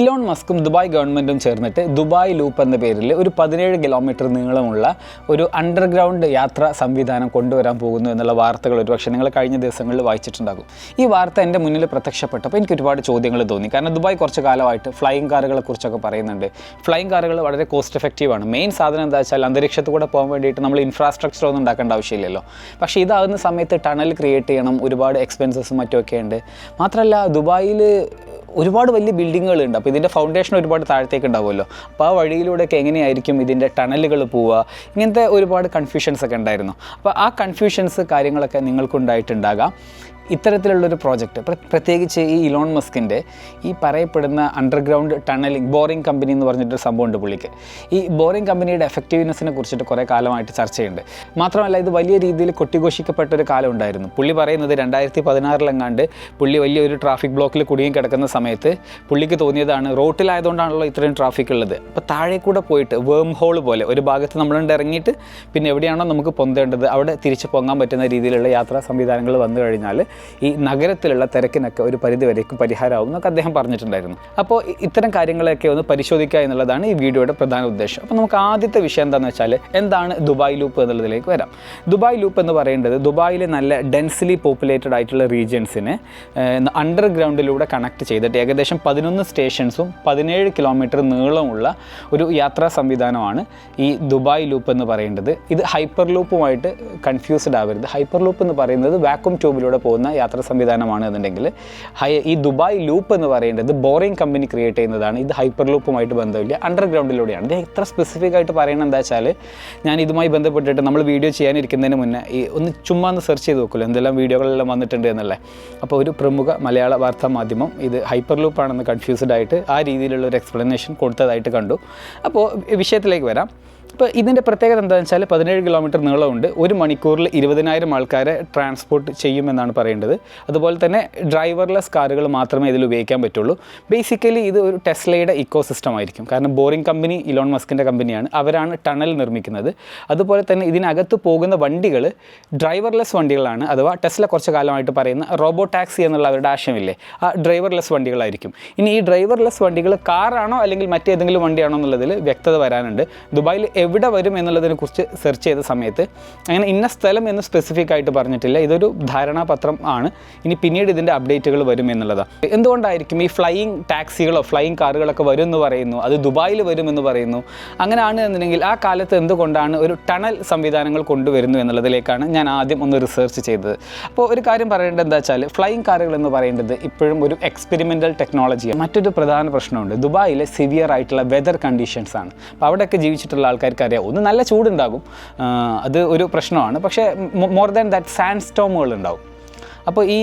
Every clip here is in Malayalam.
ഇലോൺ മസ്കും ദുബായ് ഗവൺമെന്റും ചേർന്നിട്ട് ദുബായ് ലൂപ്പ് എന്ന പേരിൽ ഒരു പതിനേഴ് കിലോമീറ്റർ നീളമുള്ള ഒരു അണ്ടർഗ്രൗണ്ട് യാത്രാ സംവിധാനം കൊണ്ടുവരാൻ പോകുന്നു എന്നുള്ള വാർത്തകൾ ഒരുപക്ഷെ നിങ്ങൾ കഴിഞ്ഞ ദിവസങ്ങളിൽ വായിച്ചിട്ടുണ്ടാകും. ഈ വാർത്ത എന്റെ മുന്നിൽ പ്രത്യക്ഷപ്പെട്ടപ്പോൾ എനിക്ക് ഒരുപാട് ചോദ്യങ്ങൾ തോന്നി. കാരണം ദുബായ് കുറച്ച് കാലമായിട്ട് ഫ്ലൈയിങ് കാറുകളെ കുറിച്ചൊക്കെ പറയുന്നുണ്ട്. ഫ്ലൈയിങ് കാറുകൾ വളരെ കോസ്റ്റ് എഫക്റ്റീവ് ആണ്. മെയിൻ സാധനം എന്താ വെച്ചാൽ അന്തരീക്ഷത്തിൽ കൂടെ പോകാൻ വേണ്ടിയിട്ട് നമ്മൾ ഇൻഫ്രാസ്ട്രക്ചർ ഒന്നും ഉണ്ടാക്കേണ്ട ആവശ്യമില്ലല്ലോ. പക്ഷേ ഇതാകുന്ന സമയത്ത് ടണൽ ക്രിയേറ്റ് ചെയ്യണം. ഒരുപാട് എക്സ്പെൻസസും മറ്റുമൊക്കെ ഉണ്ട്. മാത്രമല്ല ദുബായിൽ ഒരുപാട് വലിയ ബിൽഡിങ്ങുകൾ ഉണ്ട് അപ്പോൾ ഇതിന്റെ ഫൗണ്ടേഷൻ ഒരുപാട് താഴത്തേക്ക് ഉണ്ടാവുമല്ലോ. അപ്പോൾ ആ വഴിയിലൂടെയൊക്കെ എങ്ങനെയായിരിക്കും ഇതിന്റെ ടണലുകൾ പോവുക? ഇങ്ങനത്തെ ഒരുപാട് കൺഫ്യൂഷൻസ് ഒക്കെ ഉണ്ടായിരുന്നു. അപ്പോൾ ആ കൺഫ്യൂഷൻസ് കാര്യങ്ങളൊക്കെ നിങ്ങൾക്കുണ്ടായിട്ടുണ്ടാകാം. ഇത്തരത്തിലുള്ളൊരു പ്രോജക്റ്റ് പ്രത്യേകിച്ച് ഈ ഇലോൺ മസ്കിന്റെ ഈ പറയപ്പെടുന്ന അണ്ടർഗ്രൗണ്ട് ടണലിംഗ് ബോറിംഗ് കമ്പനി എന്ന് പറഞ്ഞിട്ടൊരു സംഭവമുണ്ട് പുള്ളിക്ക്. ഈ ബോറിംഗ് കമ്പനിയുടെ എഫക്റ്റീവ്നെസ്സിനെ കുറിച്ചിട്ട് കുറേ കാലമായിട്ട് ചർച്ചയുണ്ട്. മാത്രമല്ല ഇത് വലിയ രീതിയിൽ കൊട്ടിഘോഷിക്കപ്പെട്ട ഒരു കാലം ഉണ്ടായിരുന്നു. പുള്ളി പറയുന്നത് രണ്ടായിരത്തി പതിനാറിലെങ്ങാണ്ട് പുള്ളി വലിയൊരു ട്രാഫിക് ബ്ലോക്കിൽ കുടുങ്ങി കിടക്കുന്ന സമയത്ത് പുള്ളിക്ക് തോന്നിയതാണ് റോട്ടിലായതുകൊണ്ടാണല്ലോ ഇത്രയും ട്രാഫിക് ഉള്ളത്. അപ്പോൾ താഴെ കൂടെ പോയിട്ട് വേം ഹോൾ പോലെ ഒരു ഭാഗത്ത് നമ്മളുണ്ട് ഇറങ്ങിയിട്ട് പിന്നെ എവിടെയാണോ നമുക്ക് പൊന്തേണ്ടത് അവിടെ തിരിച്ച് പൊങ്ങാൻ പറ്റുന്ന രീതിയിലുള്ള യാത്രാ സംവിധാനങ്ങൾ വന്നു കഴിഞ്ഞാൽ ഈ നഗരത്തിലുള്ള തിരക്കിനൊക്കെ ഒരു പരിധി വരേക്കും പരിഹാരമാവും എന്നൊക്കെ അദ്ദേഹം പറഞ്ഞിട്ടുണ്ടായിരുന്നു. അപ്പോൾ ഇത്തരം കാര്യങ്ങളൊക്കെ ഒന്ന് പരിശോധിക്കുക എന്നുള്ളതാണ് ഈ വീഡിയോയുടെ പ്രധാന ഉദ്ദേശം. അപ്പോൾ നമുക്ക് ആദ്യത്തെ വിഷയം എന്താണെന്ന് വെച്ചാൽ എന്താണ് ദുബായ് ലൂപ്പ് എന്നുള്ളതിലേക്ക് വരാം. ദുബായ് ലൂപ്പ് എന്ന് പറയുന്നത് ദുബായിലെ നല്ല ഡെൻസ്ലി പോപ്പുലേറ്റഡ് ആയിട്ടുള്ള റീജിയൻസിനെ അണ്ടർഗ്രൗണ്ടിലൂടെ കണക്ട് ചെയ്തിട്ട് ഏകദേശം പതിനൊന്ന് സ്റ്റേഷൻസും പതിനേഴ് കിലോമീറ്റർ നീളമുള്ള ഒരു യാത്രാ സംവിധാനമാണ് ഈ ദുബായ് ലൂപ്പ് എന്ന് പറയുന്നത്. ഇത് ഹൈപ്പർ ലൂപ്പുമായിട്ട് കൺഫ്യൂസ്ഡ് ആവരുത്. ഹൈപ്പർ ലൂപ്പ് എന്ന് പറയുന്നത് വാക്വം ട്യൂബിലൂടെ പോകുന്ന യാത്രാ സംവിധാനമാണ് എന്നുണ്ടെങ്കിൽ ഹൈ ഈ ദുബായ് ലൂപ്പ് എന്ന് പറയുന്നത് ബോറിംഗ് കമ്പനി ക്രിയേറ്റ് ചെയ്യുന്നതാണ്. ഇത് ഹൈപ്പർ ലൂപ്പുമായിട്ട് ബന്ധമില്ല. അണ്ടർഗ്രൗണ്ടിലൂടെയാണ് ഇത് എത്ര സ്പെസിഫിക് ആയിട്ട് പറയുന്നത് എന്താ വെച്ചാൽ ഞാൻ ഇതുമായി ബന്ധപ്പെട്ടിട്ട് നമ്മൾ വീഡിയോ ചെയ്യാനിരിക്കുന്നതിന് മുന്നേ ഈ ഒന്ന് ചുമ്മാ ഒന്ന് സെർച്ച് ചെയ്ത് നോക്കുമല്ലോ. എന്തെല്ലാം വീഡിയോകളെല്ലാം വന്നിട്ടുണ്ട് എന്നല്ലേ അപ്പോൾ ഒരു പ്രമുഖ മലയാള വാർത്താ മാധ്യമം ഇത് ഹൈപ്പർ ലൂപ്പാണെന്ന് കൺഫ്യൂസ്ഡ് ആയിട്ട് ആ രീതിയിലുള്ള ഒരു എക്സ്പ്ലനേഷൻ കൊടുത്തതായിട്ട് കണ്ടു. അപ്പോൾ വിഷയത്തിലേക്ക് വരാം. ഇപ്പോൾ ഇതിന്റെ പ്രത്യേകത എന്താണെന്ന് വെച്ചാൽ പതിനേഴ് കിലോമീറ്റർ നീളമുണ്ട്. ഒരു മണിക്കൂറിൽ ഇരുപതിനായിരം ആൾക്കാരെ ട്രാൻസ്പോർട്ട് ചെയ്യുമെന്നാണ് പറയേണ്ടത്. അതുപോലെ തന്നെ ഡ്രൈവർലെസ് കാറുകൾ മാത്രമേ ഇതിൽ ഉപയോഗിക്കാൻ പറ്റുള്ളൂ. ബേസിക്കലി ഇത് ഒരു ടെസ്ലയുടെ ഇക്കോ സിസ്റ്റം ആയിരിക്കും. കാരണം ബോറിംഗ് കമ്പനി ഇലോൺ മസ്കിന്റെ കമ്പനിയാണ് അവരാണ് ടണൽ നിർമ്മിക്കുന്നത്. അതുപോലെ തന്നെ ഇതിനകത്ത് പോകുന്ന വണ്ടികൾ ഡ്രൈവർലെസ് വണ്ടികളാണ്. അഥവാ ടെസ്ല കുറച്ച് കാലമായിട്ട് പറയുന്ന റോബോ ടാക്സി എന്നുള്ള അവരുടെ ആശയമില്ലേ? ആ ഡ്രൈവർലെസ് വണ്ടികളായിരിക്കും. ഇനി ഈ ഡ്രൈവർലെസ് വണ്ടികൾ കാറാണോ അല്ലെങ്കിൽ മറ്റേതെങ്കിലും വണ്ടിയാണോ എന്നുള്ളതിൽ വ്യക്തത വരാനുണ്ട്. ദുബായിൽ എവിടെ വരും എന്നുള്ളതിനെ കുറിച്ച് സെർച്ച് ചെയ്ത സമയത്ത് അങ്ങനെ ഇന്ന സ്ഥലം എന്ന് സ്പെസിഫിക് ആയിട്ട് പറഞ്ഞിട്ടില്ല. ഇതൊരു ധാരണാപത്രം ആണ്. ഇനി പിന്നീട് ഇതിന്റെ അപ്ഡേറ്റുകൾ വരും എന്നുള്ളതാണ് എന്തുകൊണ്ടായിരിക്കും ഈ ഫ്ലൈയിങ് ടാക്സികളോ ഫ്ലൈയിങ് കാറുകളൊക്കെ വരും എന്ന് പറയുന്നു? അത് ദുബായിൽ വരുമെന്ന് പറയുന്നു? അങ്ങനെയാണ് എന്നുണ്ടെങ്കിൽ ആ കാലത്ത് എന്തുകൊണ്ടാണ് ഒരു ടണൽ സംവിധാനങ്ങൾ കൊണ്ടുവരുന്നു എന്നുള്ളതിലേക്കാണ് ഞാൻ ആദ്യം ഒന്ന് റിസർച്ച് ചെയ്തത്. അപ്പോൾ ഒരു കാര്യം പറയേണ്ടത് എന്താ വെച്ചാൽ ഫ്ലൈയിങ് കാറുകൾ എന്ന് പറയുന്നത് ഇപ്പോഴും ഒരു എക്സ്പെരിമെന്റൽ ടെക്നോളജിയാണ് മറ്റൊരു പ്രധാന പ്രശ്നമുണ്ട്. ദുബായിലെ സിവിയർ ആയിട്ടുള്ള വെതർ കണ്ടീഷൻസ് ആണ്. അപ്പോൾ അവിടെയൊക്കെ ജീവിച്ചിട്ടുള്ള ആൾക്കാർക്ക് അറിയാം ഒന്ന് നല്ല ചൂടുണ്ടാകും. അത് ഒരു പ്രശ്നമാണ്. പക്ഷേ മോർ ദാൻ ദാറ്റ് സാൻഡ് സ്റ്റോമുകൾ ഉണ്ടാവും. അപ്പോൾ ഈ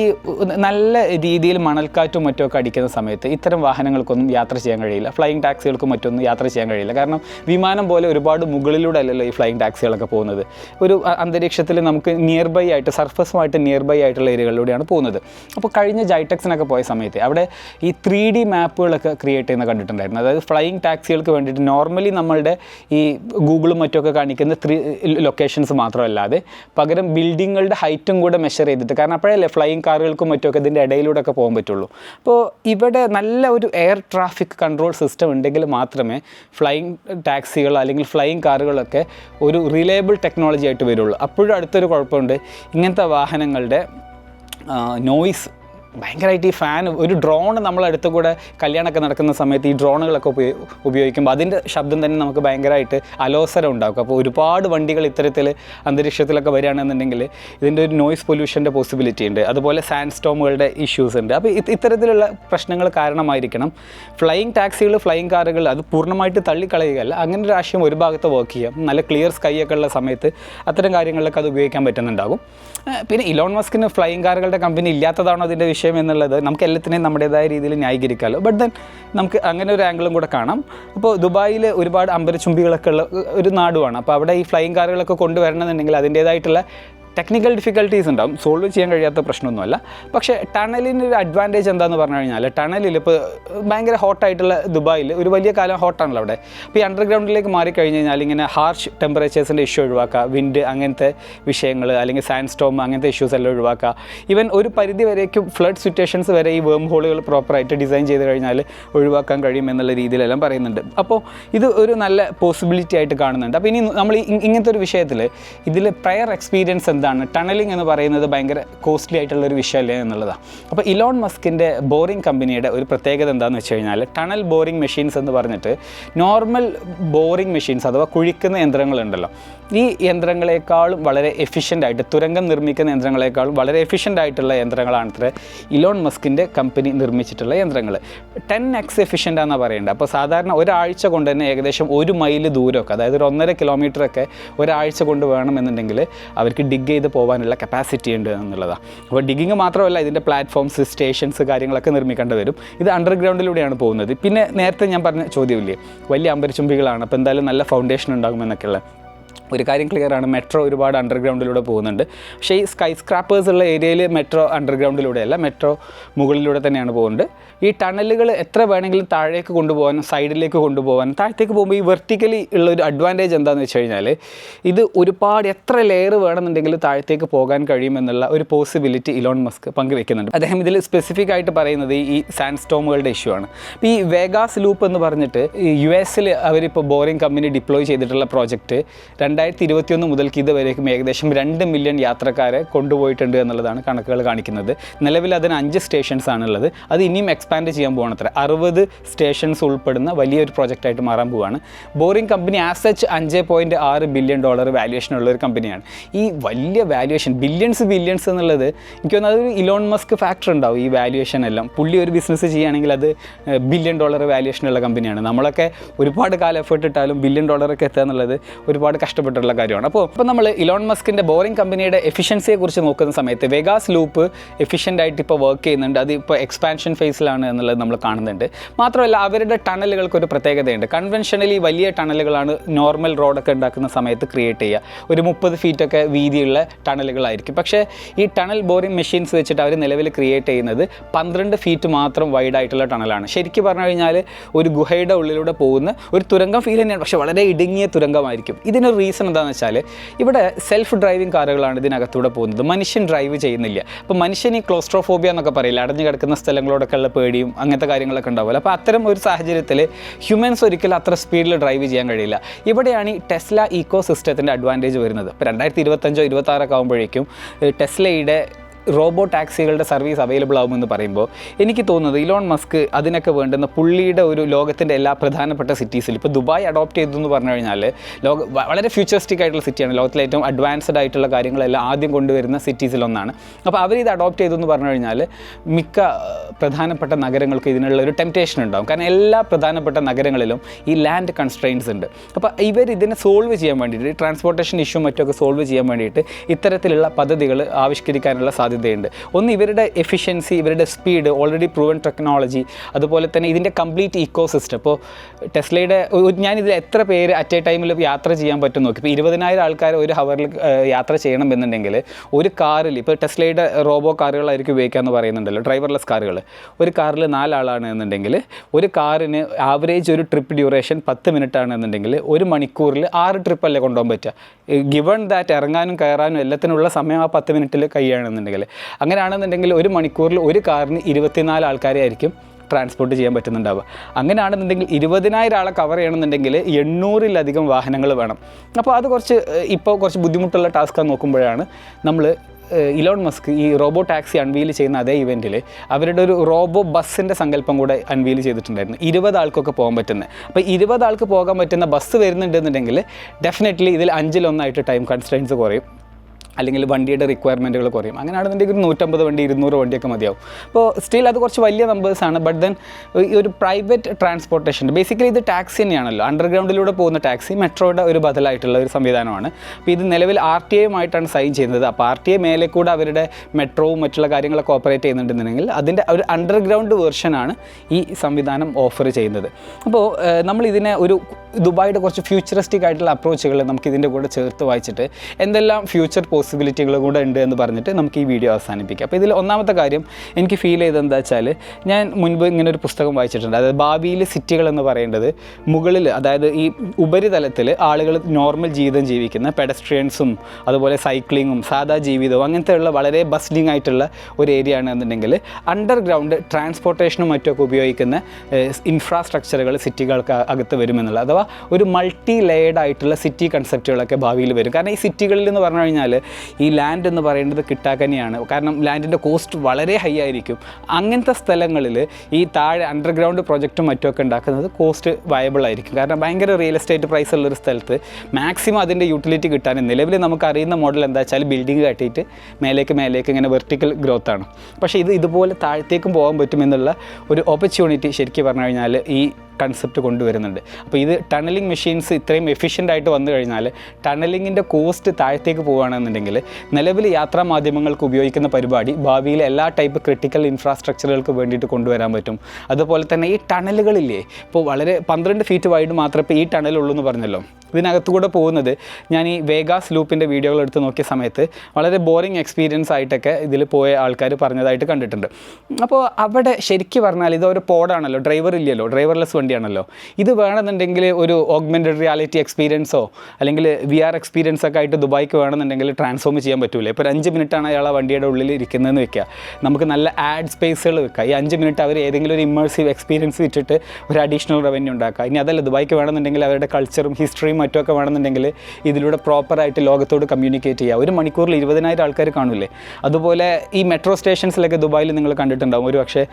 നല്ല രീതിയിൽ മണൽക്കാറ്റും മറ്റുമൊക്കെ അടിക്കുന്ന സമയത്ത് ഇത്തരം വാഹനങ്ങൾക്കൊന്നും യാത്ര ചെയ്യാൻ കഴിയില്ല. ഫ്ലൈയിങ് ടാക്സികൾക്കും മറ്റൊന്നും യാത്ര ചെയ്യാൻ കഴിയില്ല. കാരണം വിമാനം പോലെ ഒരുപാട് മുകളിലൂടെ അല്ലല്ലോ ഈ ഫ്ലൈയിങ് ടാക്സികളൊക്കെ പോകുന്നത്. ഒരു അന്തരീക്ഷത്തിൽ നമുക്ക് നിയർ ബൈ ആയിട്ട് സർഫസുമായിട്ട് നിയർ ബൈ ആയിട്ടുള്ള ഏരിയകളിലൂടെയാണ് പോകുന്നത്. അപ്പോൾ കഴിഞ്ഞ ജൈടെക്സിനൊക്കെ പോയ സമയത്ത് അവിടെ ഈ ത്രീ ഡി മാപ്പുകളൊക്കെ ക്രിയേറ്റ് ചെയ്യുന്ന കണ്ടിട്ടുണ്ടായിരുന്നു. അതായത് ഫ്ലൈയിങ് ടാക്സികൾക്ക് വേണ്ടിയിട്ട് നോർമലി നമ്മളുടെ ഈ ഗൂഗിളും മറ്റുമൊക്കെ കാണിക്കുന്ന ത്രീ ലൊക്കേഷൻസ് മാത്രമല്ലാതെ പകരം ബിൽഡിങ്ങുകളുടെ ഹൈറ്റും കൂടെ മെഷർ ചെയ്തിട്ട് കാരണം അപ്പോഴല്ലേ ഫ്ലൈയിങ് കാറുകൾക്കും മറ്റുമൊക്കെ ഇതിന്റെ ഇടയിലൂടെ ഒക്കെ പോകാൻ പറ്റുള്ളൂ. അപ്പോൾ ഇവിടെ നല്ല ഒരു എയർ ട്രാഫിക് കൺട്രോൾ സിസ്റ്റം ഉണ്ടെങ്കിൽ മാത്രമേ ഫ്ലൈയിങ് ടാക്സികൾ അല്ലെങ്കിൽ ഫ്ലൈയിങ് കാറുകളൊക്കെ ഒരു റിലയബിൾ ടെക്നോളജി ആയിട്ട് വരുള്ളൂ. അപ്പോഴും അടുത്തൊരു കുഴപ്പമുണ്ട്. ഇങ്ങനത്തെ വാഹനങ്ങളുടെ നോയ്സ് ഭയങ്കരമായിട്ട് ഈ ഫാൻ ഒരു ഡ്രോൺ നമ്മളടുത്ത് കൂടെ കല്യാണമൊക്കെ നടക്കുന്ന സമയത്ത് ഈ ഡ്രോണുകളൊക്കെ ഉപയോ ഉപയോഗിക്കുമ്പോൾ അതിന്റെ ശബ്ദം തന്നെ നമുക്ക് ഭയങ്കരമായിട്ട് അലോസരം ഉണ്ടാക്കും. അപ്പോൾ ഒരുപാട് വണ്ടികൾ ഇത്തരത്തിൽ അന്തരീക്ഷത്തിലൊക്കെ വരികയാണെന്നുണ്ടെങ്കിൽ ഇതിന്റെ ഒരു നോയ്സ് പൊല്യൂഷന്റെ പോസിബിലിറ്റി ഉണ്ട്. അതുപോലെ സാൻഡ് സ്റ്റോമുകളുടെ ഇഷ്യൂസ് ഉണ്ട്. അപ്പോൾ ഇത് ഇത്തരത്തിലുള്ള പ്രശ്നങ്ങൾ കാരണമായിരിക്കണം. ഫ്ലൈയിങ് ടാക്സികൾ ഫ്ലൈയിങ് കാറുകൾ അത് പൂർണമായിട്ട് തള്ളിക്കളയുകയല്ല. അങ്ങനെ ഒരു ആശയം ഒരു ഭാഗത്ത് വർക്ക് ചെയ്യാം. നല്ല ക്ലിയർ സ്കൈ ഒക്കെ ഉള്ള സമയത്ത് അത്തരം കാര്യങ്ങളിലൊക്കെ അത് ഉപയോഗിക്കാൻ പറ്റുന്നുണ്ടാകും. പിന്നെ ഇലോൺ മസ്കിന് ഫ്ലൈയിങ് കാറുകളുടെ കമ്പനി ഇല്ലാത്തതാണോ അതിന്റെ വിഷയം? എന്നുള്ളത് നമുക്ക് എല്ലാത്തിനെയും നമ്മുടേതായ രീതിയിൽ ന്യായീകരിക്കാമല്ലോ. ബട്ട് ദെൻ നമുക്ക് അങ്ങനെ ഒരു ആംഗിളും കൂടെ കാണാം. അപ്പോൾ ദുബായിൽ ഒരുപാട് അമ്പരച്ചുംബികളൊക്കെ ഉള്ള ഒരു നാടുമാണ് അപ്പോൾ അവിടെ ഈ ഫ്ലൈയിങ് കാറുകളൊക്കെ കൊണ്ടുവരണമെന്നുണ്ടെങ്കിൽ അതിന്റേതായിട്ടുള്ള ടെക്നിക്കൽ ഡിഫിക്കൽട്ടീസ് ഉണ്ടാവും. സോൾവ് ചെയ്യാൻ കഴിയാത്ത പ്രശ്നമൊന്നുമല്ല. പക്ഷേ ടണലിന്റെ ഒരു അഡ്വാന്റേജ് എന്താണെന്ന് പറഞ്ഞു കഴിഞ്ഞാൽ ടണലിൽ ഇപ്പോൾ ഭയങ്കര ഹോട്ടായിട്ടുള്ള ദുബായിൽ ഒരു വലിയ കാലം ഹോട്ടാണല്ലോ അവിടെ. അപ്പോൾ ഈ അണ്ടർഗ്രൗണ്ടിലേക്ക് മാറിക്കഴിഞ്ഞ് കഴിഞ്ഞാൽ ഇങ്ങനെ ഹാർഷ് ടെമ്പറേച്ചേഴ്സിന്റെ ഇഷ്യൂ ഒഴിവാക്കുക വിൻഡ് അങ്ങനത്തെ വിഷയങ്ങൾ അല്ലെങ്കിൽ സാൻഡ് സ്റ്റോം അങ്ങനത്തെ ഇഷ്യൂസ് എല്ലാം ഒഴിവാക്കുക. ഈവൻ ഒരു പരിധി വരേക്കും ഫ്ലഡ് സിറ്റുവേഷൻസ് വരെ ഈ വേം ഹോളുകൾ പ്രോപ്പറായിട്ട് ഡിസൈൻ ചെയ്ത് കഴിഞ്ഞാൽ ഒഴിവാക്കാൻ കഴിയും എന്നുള്ള രീതിയിലെല്ലാം പറയുന്നുണ്ട്. അപ്പോൾ ഇത് ഒരു നല്ല പോസിബിലിറ്റി ആയിട്ട് കാണുന്നുണ്ട്. അപ്പോൾ ഇനി നമ്മൾ ഇങ്ങനത്തെ ഒരു വിഷയത്തിൽ ഇതിൽ പ്രയർ എക്സ്പീരിയൻസ് എന്താണ് ടണലിംഗ് എന്ന് പറയുന്നത് ഭയങ്കര കോസ്റ്റ്ലി ആയിട്ടുള്ള ഒരു വിഷയമല്ലേ എന്നുള്ളതാണ് അപ്പോൾ ഇലോൺ മസ്കിന്റെ ബോറിംഗ് കമ്പനിയുടെ ഒരു പ്രത്യേകത എന്താണെന്ന് വെച്ച് കഴിഞ്ഞാൽ ടണൽ ബോറിംഗ് മെഷീൻസ് എന്ന് പറഞ്ഞിട്ട് നോർമൽ ബോറിംഗ് മെഷീൻസ് അഥവാ കുഴിക്കുന്ന യന്ത്രങ്ങളുണ്ടല്ലോ. ഈ യന്ത്രങ്ങളെക്കാളും വളരെ എഫിഷ്യന്റ് ആയിട്ട് തുരങ്കം നിർമ്മിക്കുന്ന യന്ത്രങ്ങളെക്കാളും വളരെ എഫിഷ്യന്റ് ആയിട്ടുള്ള യന്ത്രങ്ങളാണ് ഇത്ര ഇലോൺ മസ്കിന്റെ കമ്പനി നിർമ്മിച്ചിട്ടുള്ള യന്ത്രങ്ങൾ. ടെൻ എക്സ് എഫിഷ്യന്റ് ആണെന്നാണ് പറയേണ്ടത് അപ്പോൾ സാധാരണ ഒരാഴ്ച കൊണ്ട് തന്നെ ഏകദേശം ഒരു മൈൽ ദൂരമൊക്കെ അതായത് ഒരു ഒന്നര കിലോമീറ്ററൊക്കെ ഒരാഴ്ച കൊണ്ട് വേണമെന്നുണ്ടെങ്കിൽ അവർക്ക് ഡിഗ് ചെയ്ത് പോകാനുള്ള കപ്പാസിറ്റി ഉണ്ട് എന്നുള്ളതാണ് അപ്പോൾ ഡിഗിങ് മാത്രമല്ല ഇതിന്റെ പ്ലാറ്റ്ഫോംസ് സ്റ്റേഷൻസ് കാര്യങ്ങളൊക്കെ നിർമ്മിക്കേണ്ടി വരും. ഇത് അണ്ടർഗ്രൗണ്ടിലൂടെയാണ് പോകുന്നത്. പിന്നെ നേരത്തെ ഞാൻ പറഞ്ഞ ചോദ്യമില്ലേ വലിയ അമ്പരച്ചുംബികളാണ്. അപ്പോൾ എന്തായാലും നല്ല ഫൗണ്ടേഷൻ ഉണ്ടാകുമെന്നൊക്കെയുള്ള ഒരു കാര്യം ക്ലിയർ ആണ് മെട്രോ ഒരുപാട് അണ്ടർഗ്രൗണ്ടിലൂടെ പോകുന്നുണ്ട്. പക്ഷേ ഈ സ്കൈ സ്ക്രാപ്പേഴ്സ് ഉള്ള ഏരിയയിൽ മെട്രോ അണ്ടർഗ്രൗണ്ടിലൂടെയല്ല മെട്രോ മുകളിലൂടെ തന്നെയാണ് പോകുന്നത്. ഈ ടണലുകൾ എത്ര വേണമെങ്കിലും താഴേക്ക് കൊണ്ടുപോകാനും സൈഡിലേക്ക് കൊണ്ടുപോകാനും താഴത്തേക്ക് പോകുമ്പോൾ ഈ വെർട്ടിക്കലി ഉള്ള ഒരു അഡ്വാന്റേജ് എന്താണെന്ന് വെച്ച് കഴിഞ്ഞാൽ ഇത് ഒരുപാട് എത്ര ലെയർ വേണമെന്നുണ്ടെങ്കിൽ താഴത്തേക്ക് പോകാൻ കഴിയുമെന്നുള്ള ഒരു പോസിബിലിറ്റി ഇലോൺ മസ്ക് പങ്കുവെക്കുന്നുണ്ട്. അദ്ദേഹം ഇതിൽ സ്പെസിഫിക് ആയിട്ട് പറയുന്നത് ഈ സാൻഡ് സ്റ്റോമുകളുടെ ഇഷ്യൂ ആണ്. ഇപ്പോൾ ഈ വേഗാസ് ലൂപ്പ് എന്ന് പറഞ്ഞിട്ട് യു എസിൽ അവരിപ്പോൾ ബോറിംഗ് കമ്പനി ഡിപ്ലോയ് ചെയ്തിട്ടുള്ള പ്രോജക്റ്റ് രണ്ടായിരത്തി ഇരുപത്തിയൊന്ന് മുതൽക്ക് ഇതുവരേക്കും ഏകദേശം രണ്ട് മില്യൺ യാത്രക്കാരെ കൊണ്ടുപോയിട്ടുണ്ട് എന്നുള്ളതാണ് കണക്കുകൾ കാണിക്കുന്നത്. നിലവിൽ അതിന് അഞ്ച് സ്റ്റേഷൻസ് ആണുള്ളത്. അത് ഇനിയും എക്സ്പാൻഡ് ചെയ്യാൻ പോകണത്ര. അറുപത് സ്റ്റേഷൻസ് ഉൾപ്പെടുന്ന വലിയൊരു പ്രോജക്റ്റായിട്ട് മാറാൻ പോവുകയാണ് ബോറിംഗ് കമ്പനി ആസ് സച്ച് അഞ്ച് പോയിന്റ് ആറ് ബില്യൺ ഡോളർ വാല്യുവേഷൻ ഉള്ള ഒരു കമ്പനിയാണ് ഈ വലിയ വാല്യുവേഷൻ ബില്യൺസ് ബില്യൺസ് എന്നുള്ളത് എനിക്ക് തോന്നുന്നത് ഇലോൺ മസ്ക് ഫാക്ടർ ഉണ്ടാവും ഈ വാല്യുവേഷൻ എല്ലാം. പുള്ളി ഒരു ബിസിനസ് ചെയ്യുകയാണെങ്കിൽ അത് ബില്യൺ ഡോളർ വാല്യുവേഷൻ ഉള്ള കമ്പനിയാണ് നമ്മളൊക്കെ ഒരുപാട് കാലം എഫേർട്ട് ഇട്ടാലും ബില്യൺ ഡോളറൊക്കെ എത്തുക എന്നുള്ളത് ഒരുപാട് കഷ്ടപ്പെട്ടുള്ള കാര്യമാണ്. അപ്പോൾ ഇപ്പോൾ നമ്മൾ ഇലോൺ മസ്കിന്റെ ബോറിംഗ് കമ്പനിയുടെ എഫിഷ്യൻസിയെ കുറിച്ച് നോക്കുന്ന സമയത്ത് വെഗാസ് ലൂപ്പ് എഫിഷ്യന്റ് ആയിട്ട് ഇപ്പോൾ വർക്ക് ചെയ്യുന്നുണ്ട്. അത് ഇപ്പോൾ എക്സ്പാൻഷൻ ഫേസിലാണ് എന്നുള്ളത് നമ്മൾ കാണുന്നുണ്ട്. മാത്രമല്ല അവരുടെ ടണലുകൾക്ക് ഒരു പ്രത്യേകതയുണ്ട്. കൺവെൻഷനലി വലിയ ടണലുകളാണ് നോർമൽ റോഡൊക്കെ ഉണ്ടാക്കുന്ന സമയത്ത് ക്രിയേറ്റ് ചെയ്യുക. ഒരു മുപ്പത് ഫീറ്റൊക്കെ വീതിയുള്ള ടണലുകളായിരിക്കും പക്ഷേ ഈ ടണൽ ബോറിംഗ് മെഷീൻസ് വെച്ചിട്ട് അവർ നിലവിൽ ക്രിയേറ്റ് ചെയ്യുന്നത് പന്ത്രണ്ട് ഫീറ്റ് മാത്രം വൈഡ് ആയിട്ടുള്ള ടണലാണ് ശരിക്കും പറഞ്ഞു കഴിഞ്ഞാൽ ഒരു ഗുഹയുടെ ഉള്ളിലൂടെ പോകുന്ന ഒരു തുരങ്കം ഫീൽ തന്നെയാണ്. പക്ഷേ വളരെ ഇടുങ്ങിയ തുരങ്കമായിരിക്കും. ഇതിനൊരു റീസൺ എന്താണെന്ന് വെച്ചാൽ ഇവിടെ സെൽഫ് ഡ്രൈവിംഗ് കാറുകളാണ് ഇതിനകത്തൂടെ പോകുന്നത്. മനുഷ്യൻ ഡ്രൈവ് ചെയ്യുന്നില്ല. അപ്പോൾ മനുഷ്യൻ ഈ ക്ലോസ്ട്രോഫോബിയ എന്നൊക്കെ പറയില്ല? അടഞ്ഞു കിടക്കുന്ന സ്ഥലങ്ങളോടൊക്കെ ഉള്ള പേടിയും അങ്ങനത്തെ കാര്യങ്ങളൊക്കെ ഉണ്ടാവില്ല അപ്പോൾ അത്തരം ഒരു സാഹചര്യത്തിൽ ഹ്യൂമൻസ് ഒരിക്കലും അത്ര സ്പീഡിൽ ഡ്രൈവ് ചെയ്യാൻ കഴിയില്ല. ഇവിടെയാണ് ഈ ടെസ്ല ഈക്കോ സിസ്റ്റത്തിന്റെ അഡ്വാന്റേജ് വരുന്നത്. ഇപ്പോൾ രണ്ടായിരത്തി ഇരുപത്തഞ്ചോ ഇരുപത്താറൊക്കെ ആകുമ്പോഴേക്കും ടെസ്ലയുടെ റോബോ ടാക്സികളുടെ സർവീസ് അവൈലബിൾ ആകുമെന്ന് പറയുമ്പോൾ എനിക്ക് തോന്നുന്നത് ഇലോൺ മസ്ക് അതിനൊക്കെ വേണ്ടുന്ന പുള്ളിയുടെ ഒരു ലോകത്തിന്റെ എല്ലാ പ്രധാനപ്പെട്ട സിറ്റീസിൽ ഇപ്പോൾ ദുബായ് അഡോപ്റ്റ് ചെയ്തു എന്ന് പറഞ്ഞു കഴിഞ്ഞാൽ ലോക വളരെ ഫ്യൂച്ചറിസ്റ്റിക് ആയിട്ടുള്ള സിറ്റിയാണ് ലോകത്തിലെ ഏറ്റവും അഡ്വാൻസ്ഡ് ആയിട്ടുള്ള കാര്യങ്ങളെല്ലാം ആദ്യം കൊണ്ടുവരുന്ന സിറ്റീസിലൊന്നാണ് അപ്പോൾ അവർ ഇത് അഡോപ്റ്റ് ചെയ്തു എന്ന് പറഞ്ഞു കഴിഞ്ഞാൽ മിക്ക പ്രധാനപ്പെട്ട നഗരങ്ങൾക്ക് ഇതിനുള്ള ഒരു ടെംപ്റ്റേഷൻ ഉണ്ടാകും കാരണം എല്ലാ പ്രധാനപ്പെട്ട നഗരങ്ങളിലും ഈ ലാൻഡ് കൺസ്ട്രെയിൻസ് ഉണ്ട്. അപ്പോൾ ഇവർ ഇതിനെ സോൾവ് ചെയ്യാൻ വേണ്ടിയിട്ട് ട്രാൻസ്പോർട്ടേഷൻ ഇഷ്യൂ മറ്റൊക്കെ സോൾവ് ചെയ്യാൻ വേണ്ടിയിട്ട് ഇത്തരത്തിലുള്ള പദ്ധതികൾ ആവിഷ്കരിക്കാനുള്ള സാധ്യതയുണ്ട്. ഒന്ന് ഇവരുടെ എഫിഷ്യൻസി ഇവരുടെ സ്പീഡ് ഓൾറെഡി പ്രൂവൻ ടെക്നോളജി അതുപോലെ തന്നെ ഇതിന്റെ കംപ്ലീറ്റ് ഇക്കോ സിസ്റ്റം ഇപ്പോൾ ടെസ്ലയുടെ ഞാൻ എത്ര പേര് അറ്റ് എ ടൈമിൽ യാത്ര ചെയ്യാൻ പറ്റും നോക്കി ഇപ്പോൾ ഇരുപതിനായിരം ആൾക്കാർ ഒരു ഹവറിൽ യാത്ര ചെയ്യണം എന്നുണ്ടെങ്കിൽ ഒരു കാറിൽ ഇപ്പോൾ ടെസ്ലയുടെ റോബോ കാറുകളായിരിക്കും ഉപയോഗിക്കുക എന്ന് പറയുന്നുണ്ടല്ലോ ഡ്രൈവർലെസ് കാറുകൾ ഒരു കാറിൽ നാലാളാണ് എന്നുണ്ടെങ്കിൽ ഒരു കാറിന് ആവറേജ് ഒരു ട്രിപ്പ് ഡ്യൂറേഷൻ പത്ത് മിനിറ്റ് ആണ് എന്നുണ്ടെങ്കിൽ ഒരു മണിക്കൂറിൽ ആറ് ട്രിപ്പല്ലേ കൊണ്ടുപോകാൻ പറ്റുക? ഗിവൺ ദാറ്റ് ഇറങ്ങാനും കയറാനും എല്ലാത്തിനുള്ള സമയം ആ പത്ത് മിനിറ്റിൽ കഴിയുകയാണെന്നുണ്ടെങ്കിൽ അങ്ങനെയാണെന്നുണ്ടെങ്കിൽ ഒരു മണിക്കൂറിൽ ഒരു കാറിന് ഇരുപത്തിനാല് ആൾക്കാരെ ആയിരിക്കും ട്രാൻസ്പോർട്ട് ചെയ്യാൻ പറ്റുന്നുണ്ടാവുക. അങ്ങനെയാണെന്നുണ്ടെങ്കിൽ ഇരുപതിനായിരം ആളെ കവർ ചെയ്യണമെന്നുണ്ടെങ്കിൽ എണ്ണൂറിലധികം വാഹനങ്ങൾ വേണം. അപ്പോൾ അത് കുറച്ച് ഇപ്പോൾ കുറച്ച് ബുദ്ധിമുട്ടുള്ള ടാസ്ക് നോക്കുമ്പോഴാണ് നമ്മൾ ഇലോൺ മസ്ക് ഈ റോബോ ടാക്സി അൺവീൽ ചെയ്യുന്ന അതേ ഇവന്റിൽ അവരുടെ ഒരു റോബോ ബസ്സിന്റെ സങ്കല്പം കൂടെ അൺവീൽ ചെയ്തിട്ടുണ്ടായിരുന്നു. ഇരുപത് ആൾക്കൊക്കെ പോകാൻ പറ്റുന്നത് അപ്പോൾ ഇരുപത് ആൾക്ക് പോകാൻ പറ്റുന്ന ബസ് വരുന്നുണ്ടെന്നുണ്ടെങ്കിൽ ഡെഫിനറ്റ്ലി ഇതിൽ അഞ്ചിലൊന്നായിട്ട് ടൈം കൺസ്ട്രൻസ് കുറയും. അല്ലെങ്കിൽ വണ്ടിയുടെ റിക്വയർമെന്റുകൾ കുറയും. അങ്ങനെയാണെന്നുണ്ടെങ്കിൽ ഒരു നൂറ്റമ്പത് വണ്ടി ഇരുന്നൂറ് വണ്ടിയൊക്കെ മതിയാവും. അപ്പോൾ സ്റ്റിൽ അത് കുറച്ച് വലിയ നമ്പേഴ്സാണ് ബട്ട് ദെൻ ഈ ഒരു പ്രൈവറ്റ് ട്രാൻസ്പോർട്ടേഷൻ ബേസിക്കലി ഇത് ടാക്സി തന്നെയാണല്ലോ. അണ്ടർഗ്രൗണ്ടിലൂടെ പോകുന്ന ടാക്സി മെട്രോയുടെ ഒരു ബദലായിട്ടുള്ള ഒരു സംവിധാനമാണ്. അപ്പോൾ ഇത് നിലവിൽ ആർ ടി എയുമായിട്ടാണ് സൈൻ ചെയ്യുന്നത്. അപ്പോൾ ആർ ടി എ മേലെ കൂടെ അവരുടെ മെട്രോവും മറ്റുള്ള കാര്യങ്ങളൊക്കെ ഓപ്പറേറ്റ് ചെയ്യുന്നുണ്ടെന്നുണ്ടെങ്കിൽ അതിന്റെ ഒരു അണ്ടർഗ്രൗണ്ട് വേർഷനാണ് ഈ സംവിധാനം ഓഫർ ചെയ്യുന്നത്. അപ്പോൾ നമ്മൾ ഇതിനെ ഒരു ദുബായിയുടെ കുറച്ച് ഫ്യൂച്ചറിസ്റ്റിക് ആയിട്ടുള്ള അപ്രോച്ചുകൾ നമുക്ക് ഇതിന്റെ കൂടെ ചേർത്ത് വായിച്ചിട്ട് എന്തെല്ലാം ഫ്യൂച്ചർ പോസിബിലിറ്റികൾ കൂടെ ഉണ്ട് എന്ന് പറഞ്ഞിട്ട് നമുക്ക് ഈ വീഡിയോ അവസാനിപ്പിക്കാം. അപ്പോൾ ഇതിൽ ഒന്നാമത്തെ കാര്യം എനിക്ക് ഫീൽ ചെയ്തത് എന്താ വെച്ചാൽ ഞാൻ മുൻപ് ഇങ്ങനെ ഒരു പുസ്തകം വായിച്ചിട്ടുണ്ട്. അതായത് ഭാവിയിൽ സിറ്റികൾ എന്ന് പറയേണ്ടത് മുകളിൽ അതായത് ഈ ഉപരിതലത്തിൽ ആളുകൾ നോർമൽ ജീവിതം ജീവിക്കുന്ന പെഡസ്ട്രിയൻസും അതുപോലെ സൈക്ലിങ്ങും സാധാ ജീവിതവും അങ്ങനത്തെ ഉള്ള വളരെ ബസ്ലിംഗ് ആയിട്ടുള്ള ഒരു ഏരിയ ആണെന്നുണ്ടെങ്കിൽ അണ്ടർഗ്രൗണ്ട് ട്രാൻസ്പോർട്ടേഷനും മറ്റൊക്കെ ഉപയോഗിക്കുന്ന ഇൻഫ്രാസ്ട്രക്ചറുകൾ സിറ്റികൾക്ക് അകത്ത് വരുമെന്നുള്ള അഥവാ ഒരു മൾട്ടി ലെയർഡ് ആയിട്ടുള്ള സിറ്റി കൺസെപ്റ്റുകളൊക്കെ ഭാവിയിൽ വരും. കാരണം ഈ സിറ്റികളിൽ എന്ന് പറഞ്ഞു കഴിഞ്ഞാൽ ഈ ലാൻഡ് എന്ന് പറയുന്നത് കിട്ടാക്കനിയാണ്. കാരണം ലാൻഡിന്റെ കോസ്റ്റ് വളരെ ഹൈ ആയിരിക്കും. അങ്ങനത്തെ സ്ഥലങ്ങളിൽ ഈ താഴെ അണ്ടർഗ്രൗണ്ട് പ്രൊജക്റ്റും മറ്റുമൊക്കെ ഉണ്ടാക്കുന്നത് കോസ്റ്റ് വയബിൾ ആയിരിക്കും. കാരണം ഭയങ്കര റിയൽ എസ്റ്റേറ്റ് പ്രൈസ് ഉള്ളൊരു സ്ഥലത്ത് മാക്സിമം അതിന്റെ യൂട്ടിലിറ്റി കിട്ടാൻ നിലവിൽ നമുക്ക് അറിയുന്ന മോഡൽ എന്താ വെച്ചാൽ ബിൽഡിംഗ് കട്ടിയിട്ട് മേലേക്ക് മേലേക്ക് ഇങ്ങനെ വെർട്ടിക്കൽ ഗ്രോത്ത് ആണ്. പക്ഷേ ഇത് ഇതുപോലെ താഴത്തേക്കും പോകാൻ പറ്റുമെന്നുള്ള ഒരു ഓപ്പർച്യൂണിറ്റി ശരിക്കും പറഞ്ഞു കഴിഞ്ഞാൽ ഈ കൺസെപ്റ്റ് കൊണ്ടുവരുന്നുണ്ട്. അപ്പോൾ ഇത് ടണലിംഗ് മെഷീൻസ് ഇത്രയും എഫിഷ്യന്റ് ആയിട്ട് വന്നു കഴിഞ്ഞാൽ ടണലിങ്ങിന്റെ കോസ്റ്റ് താഴത്തേക്ക് പോവുകയാണെന്നുണ്ടെങ്കിൽ നിലവിൽ യാത്രാ മാധ്യമങ്ങൾക്ക് ഉപയോഗിക്കുന്ന പരിപാടി ഭാവിയിൽ എല്ലാ ടൈപ്പ് ക്രിട്ടിക്കൽ ഇൻഫ്രാസ്ട്രക്ചറുകൾക്ക് വേണ്ടിയിട്ട് കൊണ്ടുവരാൻ പറ്റും. അതുപോലെ തന്നെ ഈ ടണലുകളില്ലേ ഇപ്പോൾ വളരെ പന്ത്രണ്ട് ഫീറ്റ് വൈഡ് മാത്രമേ ഇപ്പോൾ ഈ ടണലുള്ളൂ എന്ന് പറഞ്ഞല്ലോ. ഇതിനകത്തുകൂടെ പോകുന്നത് ഞാൻ ഈ വേഗാസ് ലൂപ്പിന്റെ വീഡിയോകൾ എടുത്ത് നോക്കിയ സമയത്ത് വളരെ ബോറിംഗ് എക്സ്പീരിയൻസ് ആയിട്ടൊക്കെ ഇതിൽ പോയ ആൾക്കാർ പറഞ്ഞതായിട്ട് കണ്ടിട്ടുണ്ട്. അപ്പോൾ അവിടെ ശരിക്കും പറഞ്ഞാൽ ഇത് ഒരു പോഡാണല്ലോ ഡ്രൈവർ ഇല്ലല്ലോ ഡ്രൈവർലെസ് വണ്ടിയാണല്ലോ. ഇത് വേണമെന്നുണ്ടെങ്കിൽ ഒരു ഓഗ്മെന്റഡ് റിയാലിറ്റി എക്സ്പീരിയൻസോ അല്ലെങ്കിൽ വി ആർ എക്സ്പീരിയൻസ് ഒക്കെ ആയിട്ട് ദുബായ്ക്ക് വേണമെന്നുണ്ടെങ്കിൽ ട്രാൻസ്ഫോം ചെയ്യാൻ പറ്റൂല. ഇപ്പോൾ ഒരു അഞ്ച് മിനിറ്റാണ് അയാൾ ആ വണ്ടിയുടെ ഉള്ളിൽ ഇരിക്കുന്നതെന്ന് വെക്കുക. നമുക്ക് നല്ല ആഡ് സ്പേസുകൾ വെക്കുക ഈ അഞ്ച് മിനിറ്റ് അവർ ഏതെങ്കിലും ഒരു ഇമ്മേഴ്സീവ് എക്സ്പീരിയൻസ് വെച്ചിട്ട് ഒരു അഡീഷണൽ റവന്യൂ ഉണ്ടാക്കുക. ഇനി അതല്ല ദുബായ്ക്ക് വേണമെന്നുണ്ടെങ്കിൽ അവരുടെ കൾച്ചറും ഹിസ്റ്ററിയും മറ്റുമൊക്കെ വേണമെന്നുണ്ടെങ്കിൽ ഇതിലൂടെ പ്രോപ്പറായിട്ട് ലോകത്തോട് കമ്മ്യൂണിക്കേറ്റ് ചെയ്യുക. ഒരു മണിക്കൂറിൽ ഇരുപതിനായിരം ആൾക്കാർ കാണില്ലേ? അതുപോലെ ഈ മെട്രോ സ്റ്റേഷൻസിലൊക്കെ ദുബായിൽ നിങ്ങൾ കണ്ടിട്ടുണ്ടാവും. ഒരു പക്ഷേ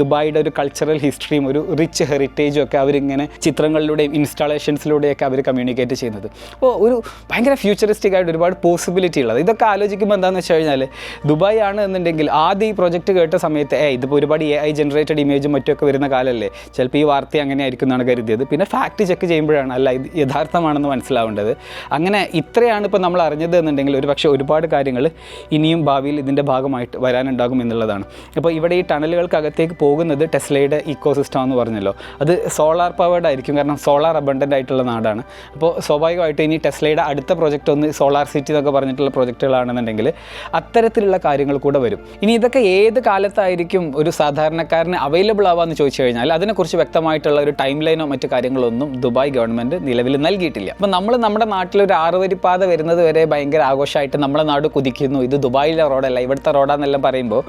ദുബായിയുടെ ഒരു കൾച്ചറൽ ഹിസ്റ്ററിയും ഒരു റിച്ച് ഹെറിറ്റേജും ഒക്കെ അവരിങ്ങനെ ചിത്രങ്ങളിലൂടെയും ഇൻസ്റ്റാളേഷൻസിലൂടെയൊക്കെ അവർ കമ്മ്യൂണിക്കേറ്റ് ചെയ്യുന്നത്. അപ്പോൾ ഒരു ഭയങ്കര ഫ്യൂച്ചറിസ്റ്റിക് ആയിട്ട് ഒരുപാട് പോസിബിലിറ്റി ഉള്ളത്. ഇതൊക്കെ ആലോചിക്കുമ്പോൾ എന്താണെന്ന് വെച്ച് കഴിഞ്ഞാൽ ദുബായ് ആണ് എന്നുണ്ടെങ്കിൽ ആദ്യം ഈ പ്രൊജക്റ്റ് കേട്ട സമയത്ത് ഏ ഇതിപ്പോൾ ഒരുപാട് എ ഐ ജനറേറ്റഡ് ഇമേജും മറ്റൊക്കെ വരുന്ന കാലമല്ലേ ചിലപ്പോൾ ഈ വാർത്ത അങ്ങനെ ആയിരിക്കും എന്നാണ് കരുതിയത്. പിന്നെ ഫാക്ട് ചെക്ക് ചെയ്യുമ്പോഴാണ് അല്ല ഇത് യഥാർത്ഥമാണെന്ന് മനസ്സിലാവേണ്ടത്. അങ്ങനെ ഇത്രയാണ് ഇപ്പോൾ നമ്മൾ അറിഞ്ഞത് എന്നുണ്ടെങ്കിൽ ഒരു പക്ഷേ ഒരുപാട് കാര്യങ്ങൾ ഇനിയും ഭാവിയിൽ ഇതിന്റെ ഭാഗമായിട്ട് വരാനുണ്ടാകും എന്നുള്ളതാണ്. അപ്പോൾ ഇവിടെ ഈ ടണലുകൾക്കകത്തേക്ക് പോകുന്നത് ടെസ്ലയുടെ ഇക്കോ സിസ്റ്റം എന്ന് പറഞ്ഞല്ലോ. അത് സോളാർ പവേർഡ് ആയിരിക്കും. കാരണം സോളാർ അബണ്ടന്റ് ആയിട്ടുള്ള നാടാണ്. അപ്പോൾ സ്വാഭാവികമായിട്ട് ഇനി ടെസ്ലയുടെ അടുത്ത പ്രോജക്റ്റ് ഒന്ന് സോളാർ സിറ്റി എന്നൊക്കെ പറഞ്ഞിട്ടുള്ള പ്രൊജക്റ്റുകളാണെന്നുണ്ടെങ്കിൽ അത്തരത്തിലുള്ള കാര്യങ്ങൾ കൂടെ വരും. ഇനി ഇതൊക്കെ ഏത് കാലത്തായിരിക്കും ഒരു സാധാരണക്കാരന് അവൈലബിൾ ആവാമെന്ന് ചോദിച്ചു കഴിഞ്ഞാൽ അതിനെക്കുറിച്ച് വ്യക്തമായിട്ടുള്ള ഒരു ടൈം ലൈനോ മറ്റു കാര്യങ്ങളൊന്നും ദുബായ് ഗവൺമെന്റ് നിലവിൽ നൽകിയിട്ടില്ല. അപ്പോൾ നമ്മൾ നമ്മുടെ നാട്ടിൽ ഒരു ആറുവരിപ്പാത വരുന്നത് വരെ ഭയങ്കര ആഘോഷമായിട്ട് നമ്മളെ നാട് കുതിക്കുന്നു. ഇത് ദുബായിലെ റോഡല്ല. ഇവിടുത്തെ റോഡാന്നെല്ലാം പറയുമ്പോൾ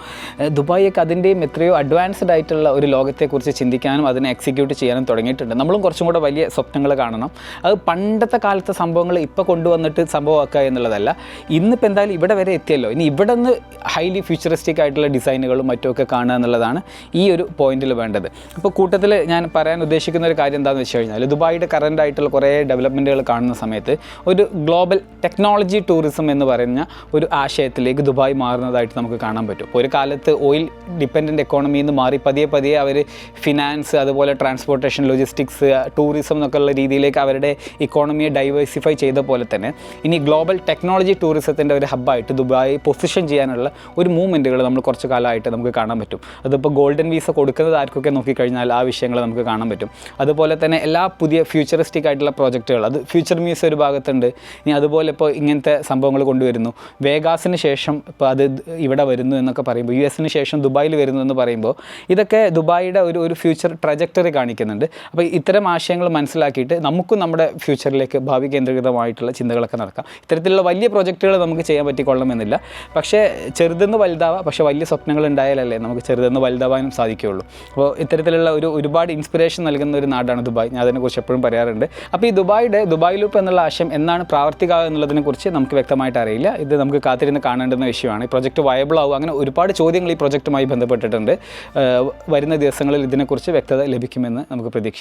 ദുബായിയൊക്കെ അതിന്റെയും എത്രയോ അഡ്വാൻസ്ഡ് ആയിട്ടുള്ള ഒരു ലോകത്തെക്കുറിച്ച് ചിന്തിക്കാനും അതിനെ എക്സിക്യൂട്ട് ചെയ്യാനും തുടങ്ങിയിട്ടുണ്ട്. നമ്മളും കുറച്ചും കൂടെ വലിയ സ്വപ്നങ്ങൾ കാണണം. അത് പണ്ടത്തെ കാലത്തെ സംഭവങ്ങൾ ഇപ്പോൾ കൊണ്ടുവന്നിട്ട് സംഭവമാക്കുക എന്നുള്ളതല്ല. ഇന്നിപ്പോൾ എന്തായാലും ഇവിടെ വരെ എത്തിയല്ലോ. ഇനി ഇവിടെ നിന്ന് ഹൈലി ഫ്യൂച്ചറിസ്റ്റിക് ആയിട്ടുള്ള ഡിസൈനുകളും മറ്റുമൊക്കെ കാണുക എന്നുള്ളതാണ് ഈ ഒരു പോയിന്റിൽ വേണ്ടത്. അപ്പോൾ കൂട്ടത്തിൽ ഞാൻ പറയാൻ ഉദ്ദേശിക്കുന്ന ഒരു കാര്യം എന്താണെന്ന് വെച്ച് കഴിഞ്ഞാൽ ദുബായിയുടെ കറന്റ് ആയിട്ടുള്ള കുറേ ഡെവലപ്മെന്റുകൾ കാണുന്ന സമയത്ത് ഒരു ഗ്ലോബൽ ടെക്നോളജി ടൂറിസം എന്ന് പറയുന്ന ഒരു ആശയത്തിലേക്ക് ദുബായ് മാറുന്നതായിട്ട് നമുക്ക് കാണാൻ പറ്റും. ഒരു കാലത്ത് ഓയിൽ ഡിപ്പെൻഡന്റ് എക്കോണമിയിൽ നിന്ന് മാറി പതിയെ പതിയെ അവർ ഫിനാൻസ് അതുപോലെ ട്രാൻസ്പോർട്ടേഷൻ ലോജിസ്റ്റിക്സ് ടൂറിസം എന്നൊക്കെ ഉള്ള രീതിയിലേക്ക് അവരുടെ ഇക്കോണമിയെ ഡൈവേഴ്സിഫൈ ചെയ്ത പോലെ തന്നെ ഇനി ഗ്ലോബൽ ടെക്നോളജി ടൂറിസത്തിന്റെ ഒരു ഹബ്ബായിട്ട് ദുബായ് പൊസിഷൻ ചെയ്യാനുള്ള ഒരു മൂവ്മെന്റുകൾ നമ്മൾ കുറച്ച് കാലമായിട്ട് നമുക്ക് കാണാൻ പറ്റും. അതിപ്പോൾ ഗോൾഡൻ വീസ കൊടുക്കുന്നത് ആർക്കൊക്കെ നോക്കിക്കഴിഞ്ഞാൽ ആ വിഷയങ്ങൾ നമുക്ക് കാണാൻ പറ്റും. അതുപോലെ തന്നെ എല്ലാ പുതിയ ഫ്യൂച്ചറിസ്റ്റിക് ആയിട്ടുള്ള പ്രോജക്റ്റുകൾ അത് ഫ്യൂച്ചർ മ്യൂസിയം ഒരു ഭാഗത്തുണ്ട്. ഇനി അതുപോലെ ഇപ്പോൾ ഇങ്ങനത്തെ സംഭവങ്ങൾ കൊണ്ടുവരുന്നു. വേഗാസിന് ശേഷം ഇപ്പോൾ അത് ഇവിടെ വരുന്നു എന്നൊക്കെ പറയുമ്പോൾ യു എസിന് ശേഷം ദുബായിൽ വരുന്നു എന്ന് പറയുമ്പോൾ ഇതൊക്കെ ദുബായിയുടെ ഒരു ഒരു ഫ്യൂച്ചർ ട്രജക്ടറി കാണിക്കുന്നുണ്ട്. അപ്പോൾ ഇത്തരം ആശയങ്ങൾ മനസ്സിലാക്കിയിട്ട് നമുക്കും നമ്മുടെ ഫ്യൂച്ചറിലേക്ക് ഭാവി കേന്ദ്രീകൃതമായിട്ടുള്ള ചിന്തകളൊക്കെ നടക്കാം. ഇത്തരത്തിലുള്ള വലിയ പ്രൊജക്റ്റുകൾ നമുക്ക് ചെയ്യാൻ പറ്റിക്കൊള്ളണമെന്നില്ല. പക്ഷേ ചെറുതെന്ന് വലുതാവാം പക്ഷേ വലിയ സ്വപ്നങ്ങൾ ഉണ്ടായാലല്ലേ നമുക്ക് ചെറുതെന്ന് വലുതാവാനും സാധിക്കുകയുള്ളൂ. അപ്പോൾ ഇത്തരത്തിലുള്ള ഒരു ഒരുപാട് ഇൻസ്പിറേഷൻ നൽകുന്ന ഒരു നാടാണ് ദുബായ്. ഞാൻ അതിനെക്കുറിച്ച് എപ്പോഴും പറയാറുണ്ട്. അപ്പോൾ ഈ ദുബായിയുടെ ദുബായ് ലൂപ്പ് എന്നുള്ള ആശയം എന്നാണ് പ്രാവർത്തികമാകുക എന്നുള്ളതിനെക്കുറിച്ച് നമുക്ക് വ്യക്തമായിട്ട് അറിയില്ല. ഇത് നമുക്ക് കാത്തിരുന്ന് കാണേണ്ടുന്ന വിഷയമാണ്. ഈ പ്രൊജക്റ്റ് വയബിൾ ആവും അങ്ങനെ ഒരുപാട് ചോദ്യങ്ങൾ ഈ പ്രൊജക്റ്റുമായി ബന്ധപ്പെട്ടിട്ടുണ്ട്. വരുന്ന ദിവസങ്ങളിൽ ഇതിനെക്കുറിച്ച് വ്യക്തത ലഭിക്കുമെന്ന് നമുക്ക് പ്രതീക്ഷിക്കാം.